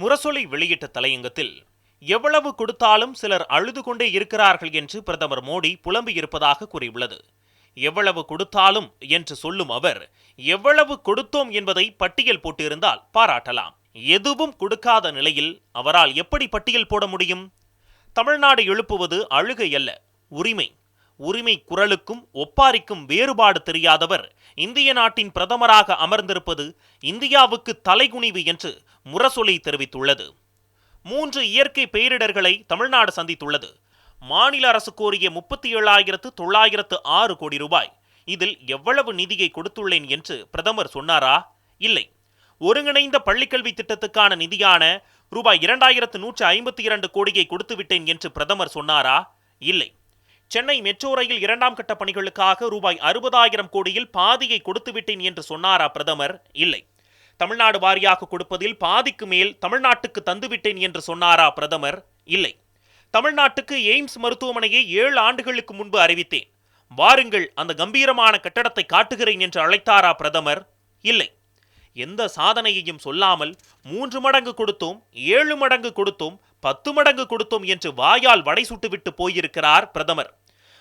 முரசொலி வெளியிட்ட தலையங்கத்தில் எவ்வளவு கொடுத்தாலும் சிலர் அழுது கொண்டே இருக்கிறார்கள் என்று பிரதமர் மோடி புலம்பியிருப்பதாக கூறியுள்ளது. எவ்வளவு கொடுத்தாலும் என்று சொல்லும் அவர் எவ்வளவு கொடுத்தோம் என்பதை பட்டியல் போட்டிருந்தால் பாராட்டலாம். எதுவும் கொடுக்காத நிலையில் அவரால் எப்படி பட்டியல் போட முடியும்? தமிழ்நாடு எழுப்புவது அழுகை அல்ல உரிமை. உரிமை குரலுக்கும் ஒப்பாரிக்கும் வேறுபாடு தெரியாதவர் இந்திய நாட்டின் பிரதமராக அமர்ந்திருப்பது இந்தியாவுக்கு தலைகுனிவு என்று முரசொலி தெரிவித்துள்ளது. மூன்று இயற்கை பேரிடர்களை தமிழ்நாடு சந்தித்துள்ளது. மாநில அரசு கோரிய முப்பத்தி ஏழாயிரத்து தொள்ளாயிரத்து ஆறு கோடி ரூபாய். இதில் எவ்வளவு நிதியை கொடுத்துள்ளேன் என்று பிரதமர் சொன்னாரா? இல்லை. ஒருங்கிணைந்த பள்ளிக்கல்வி திட்டத்துக்கான நிதியான ரூபாய் இரண்டாயிரத்து நூற்று ஐம்பத்தி இரண்டு கோடியை கொடுத்துவிட்டேன் என்று பிரதமர் சொன்னாரா? இல்லை. சென்னை மெட்ரோ ரயில் இரண்டாம் கட்ட பணிகளுக்காக ரூபாய் அறுபதாயிரம் கோடியில் பாதியை கொடுத்துவிட்டேன் என்று சொன்னாரா பிரதமர்? இல்லை. தமிழ்நாடு வாரியாக கொடுப்பதில் பாதிக்கு மேல் தமிழ்நாட்டுக்கு தந்துவிட்டேன் என்று சொன்னாரா பிரதமர்? இல்லை. தமிழ்நாட்டுக்கு எய்ம்ஸ் மருத்துவமனையை ஏழு ஆண்டுகளுக்கு முன்பு அறிவித்தேன். வாருங்கள் அந்த கம்பீரமான கட்டடத்தை காட்டுகிறேன் என்று அழைத்தாரா பிரதமர்? இல்லை. எந்த சாதனையையும் சொல்லாமல் மூன்று மடங்கு கொடுத்தோம் ஏழு மடங்கு கொடுத்தோம் பத்து மடங்கு கொடுத்தோம் என்று வாயால் வடை சுட்டுவிட்டு போயிருக்கிறார் பிரதமர்.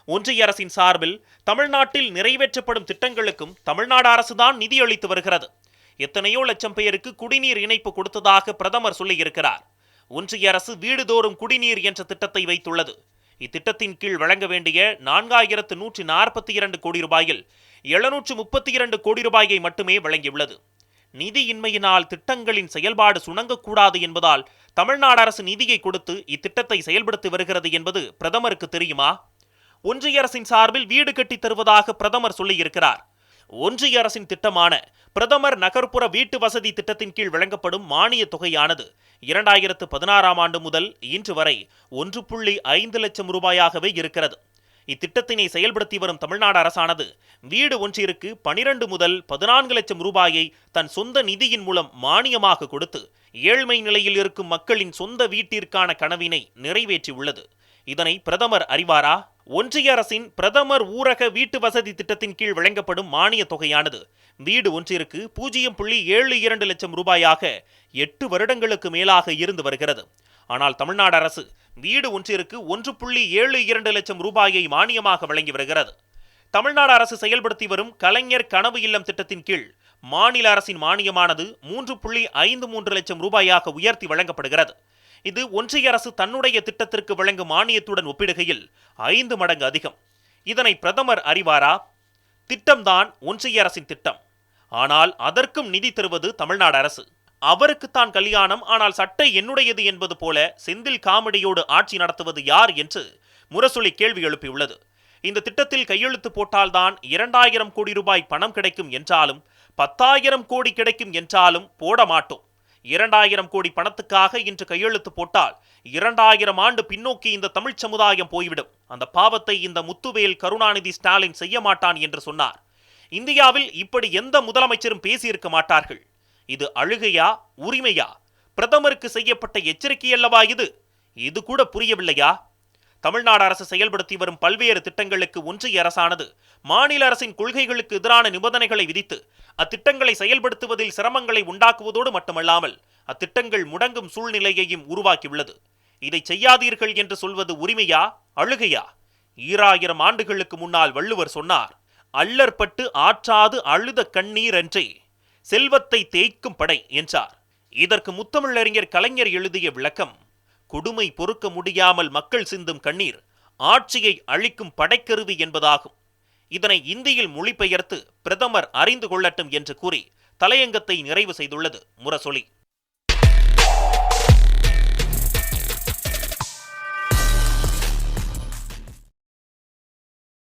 ஒன்றிய அரசின் சார்பில் தமிழ்நாட்டில் நிறைவேற்றப்படும் திட்டங்களுக்கும் தமிழ்நாடு அரசுதான் நிதியளித்து வருகிறது. எத்தனையோ லட்சம் பேருக்கு குடிநீர் இணைப்பு கொடுத்ததாக பிரதமர் சொல்லியிருக்கிறார். ஒன்றிய அரசு வீடுதோறும் குடிநீர் என்ற திட்டத்தை வைத்துள்ளது. இத்திட்டத்தின் கீழ் வழங்க வேண்டிய நான்காயிரத்து நூற்றி நாற்பத்தி இரண்டு கோடி ரூபாயில் எழுநூற்று முப்பத்தி இரண்டு கோடி ரூபாயை மட்டுமே வழங்கியுள்ளது. நிதியின்மையினால் திட்டங்களின் செயல்பாடு சுணங்கக்கூடாது என்பதால் தமிழ்நாடு அரசு நிதியை கொடுத்து இத்திட்டத்தை செயல்படுத்தி வருகிறது என்பது பிரதமருக்கு தெரியுமா? ஒன்றிய அரசின் சார்பில் வீடு கட்டித் தருவதாக பிரதமர் சொல்லியிருக்கிறார். ஒன்றிய அரசின் திட்டமான பிரதமர் நகர்ப்புற வீட்டு வசதி திட்டத்தின் கீழ் வழங்கப்படும் மானிய தொகையானது இரண்டாயிரத்து பதினாறாம் ஆண்டு முதல் இன்று வரை ஒன்று புள்ளி ஐந்து லட்சம் ரூபாயாகவே இருக்கிறது. இத்திட்டத்தினை செயல்படுத்தி வரும் தமிழ்நாடு அரசானது வீடு ஒன்றிற்கு பனிரெண்டு முதல் பதினான்கு லட்சம் ரூபாயை தன் சொந்த நிதியின் மூலம் மானியமாக கொடுத்து ஏழ்மை நிலையில் இருக்கும் மக்களின் சொந்த வீட்டிற்கான கனவினை நிறைவேற்றியுள்ளது. இதனை பிரதமர் அறிவாரா? ஒன்றிய அரசின் பிரதமர் ஊரக வீட்டு வசதி திட்டத்தின் கீழ் வழங்கப்படும் மானிய தொகையானது வீடு ஒன்றிற்கு பூஜ்ஜியம் புள்ளி ஏழு இரண்டு லட்சம் ரூபாயாக எட்டு வருடங்களுக்கு மேலாக இருந்து வருகிறது. ஆனால் தமிழ்நாடு அரசு வீடு ஒன்றிற்கு ஒன்று புள்ளி ஏழு இரண்டு லட்சம் ரூபாயை மானியமாக வழங்கி வருகிறது. தமிழ்நாடு அரசு செயல்படுத்தி வரும் கலைஞர் கனவு இல்லம் திட்டத்தின் கீழ் மாநில அரசின் மானியமானது மூன்று புள்ளி ஐந்து மூன்று லட்சம் ரூபாயாக உயர்த்தி வழங்கப்படுகிறது. இது ஒன்றிய அரசு தன்னுடைய திட்டத்திற்கு வழங்கும் மானியத்துடன் ஒப்பிடுகையில் ஐந்து மடங்கு அதிகம். இதனை பிரதமர் அறிவாரா? திட்டம்தான் ஒன்றிய அரசின் திட்டம். ஆனால் அதற்கும் நிதி தருவது தமிழ்நாடு அரசு. அவருக்குத்தான் கல்யாணம் ஆனால் சட்டை என்னுடையது என்பது போல செந்தில் காமெடியோடு ஆட்சி நடத்துவது யார் என்று முரசொலி கேள்வி எழுப்பியுள்ளது. இந்த திட்டத்தில் கையெழுத்து போட்டால்தான் இரண்டாயிரம் கோடி ரூபாய் பணம் கிடைக்கும் என்றாலும் பத்தாயிரம் கோடி கிடைக்கும் என்றாலும் போட மாட்டோம் இரண்டாயிரம் கோடி பணத்துக்காக இன்று கையெழுத்து போட்டால் இரண்டாயிரம் ஆண்டு பின்னோக்கி இந்த தமிழ்ச் சமுதாயம் போய்விடும். அந்த பாவத்தை இந்த முத்துவேல் கருணாநிதி ஸ்டாலின் செய்ய மாட்டான் என்று சொன்னார். இந்தியாவில் இப்படி எந்த முதலமைச்சரும் பேசியிருக்க மாட்டார்கள். இது அழுகையா உரிமையா? பிரதமருக்கு செய்யப்பட்ட எச்சரிக்கை அல்லவா இது? இது கூட புரியவில்லையா? தமிழ்நாடு அரசு செயல்படுத்தி வரும் பல்வேறு திட்டங்களுக்கு ஒன்றிய அரசானது மாநில அரசின் கொள்கைகளுக்கு எதிரான நிபந்தனைகளை விதித்து அத்திட்டங்களை செயல்படுத்துவதில் சிரமங்களை உண்டாக்குவதோடு மட்டுமல்லாமல் அத்திட்டங்கள் முடங்கும் சூழ்நிலையையும் உருவாக்கியுள்ளது. இதை செய்யாதீர்கள் என்று சொல்வது உரிமையா அழுகையா? ஈராயிரம் ஆண்டுகளுக்கு முன்னால் வள்ளுவர் சொன்னார் அல்லற்பட்டு ஆற்றாது அழுத கண்ணீர் என்றே செல்வத்தை தேய்க்கும் படை என்றார். இதற்கு முத்தமிழறிஞர் கலைஞர் எழுதிய விளக்கம் கொடுமை பொறுக்க முடியாமல் மக்கள் சிந்தும் கண்ணீர் ஆட்சியை அழிக்கும் படைக்கருவி என்பதாகும். இதனை இந்தியில் மொழிபெயர்த்து பிரதமர் அறிந்து கொள்ளட்டும் என்று கூறி தலையங்கத்தை நிறைவு செய்துள்ளது முரசொலி.